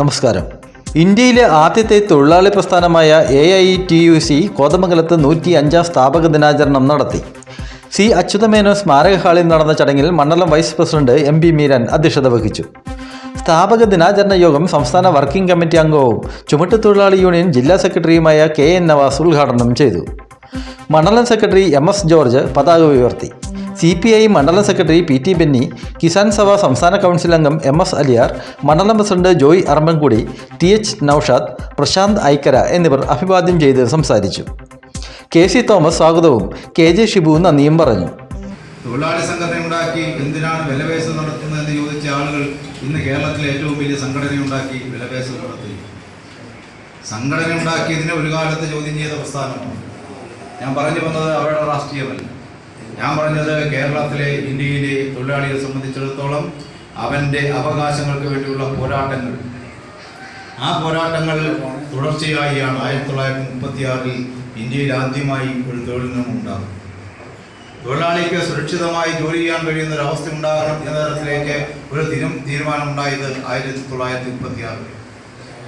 നമസ്കാരം. ഇന്ത്യയിലെ ആദ്യത്തെ തൊഴിലാളി പ്രസ്ഥാനമായ A I T U C കോതമംഗലത്ത് നൂറ്റി അഞ്ചാം സ്ഥാപക ദിനാചരണം നടത്തി. സി അച്യുതമേനോൻ സ്മാരക ഹാളിൽ നടന്ന ചടങ്ങിൽ മണ്ഡലം vice president M P Meeran അധ്യക്ഷത വഹിച്ചു. സ്ഥാപക ദിനാചരണ യോഗം സംസ്ഥാന വർക്കിംഗ് കമ്മിറ്റി അംഗവും ചുമട്ടുതൊഴിലാളി യൂണിയൻ ജില്ലാ സെക്രട്ടറിയുമായ കെ എൻ നവാസ് ഉദ്ഘാടനം ചെയ്തു. മണ്ഡലം സെക്രട്ടറി എം എസ് ജോർജ് പതാക ഉയർത്തി. സി പി ഐ മണ്ഡലം secretary P T Benny Kisan Sabha സംസ്ഥാന കൗൺസിൽ അംഗം എം എസ് അലിയാർ മണ്ഡലം president Joy Arambankudi T H Naushad Prashanth Aikkara എന്നിവർ അഭിവാദ്യം ചെയ്ത് സംസാരിച്ചു. കെ സി തോമസ് സ്വാഗതവും. കെ ജെ ഷിബു നന്ദിയും പറഞ്ഞു. തൊഴിലാളി സംഘടന ഉണ്ടാക്കി എന്തിനാണ് വിലപേശൽ നടത്തുന്നതെന്ന് ചോദിച്ച ആളുകൾ ഇന്ന് കേരളത്തിലെ ഏറ്റവും വലിയ സംഘടന ഉണ്ടാക്കി വിലപേശൽ നടത്തി. സംഘടന ഉണ്ടാക്കിയതിനെ ഒരു കാലത്ത് ചോദ്യം ചെയ്ത പ്രസ്ഥാനമാണ് ഞാൻ പറഞ്ഞു വന്നത് അവരുടെ രാഷ്ട്രീയമല്ല. ഞാൻ പറഞ്ഞത് കേരളത്തിലെ ഇന്ത്യയിലെ തൊഴിലാളിയെ സംബന്ധിച്ചിടത്തോളം അവന്റെ അവകാശങ്ങൾക്ക് വേണ്ടിയുള്ള പോരാട്ടങ്ങൾ. ആ പോരാട്ടങ്ങൾ തുടർച്ചയായിയാണ് ആയിരത്തി തൊള്ളായിരത്തി മുപ്പത്തി ആറിൽ ഇന്ത്യയിൽ ആദ്യമായി ഒരു തൊഴിൽ നിന്നും ഉണ്ടാകും തൊഴിലാളിക്ക് സുരക്ഷിതമായി ജോലി ചെയ്യാൻ കഴിയുന്ന ഒരു അവസ്ഥ ഉണ്ടാകണം എന്ന തരത്തിലേക്ക് ഒരു ദിനം തീരുമാനം ഉണ്ടായത് ആയിരത്തി തൊള്ളായിരത്തി മുപ്പത്തി ആറിൽ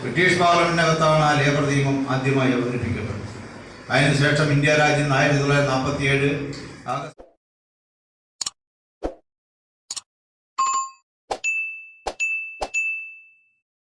ബ്രിട്ടീഷ് പാർലമെന്റിനകത്താണ് ആ ലേബർ നിയമം ആദ്യമായി അവതരിപ്പിക്കപ്പെട്ടത്. അതിനുശേഷം ഇന്ത്യ രാജ്യം ആയിരത്തി തൊള്ളായിരത്തി നാൽപ്പത്തി ഏഴ് ಆಗ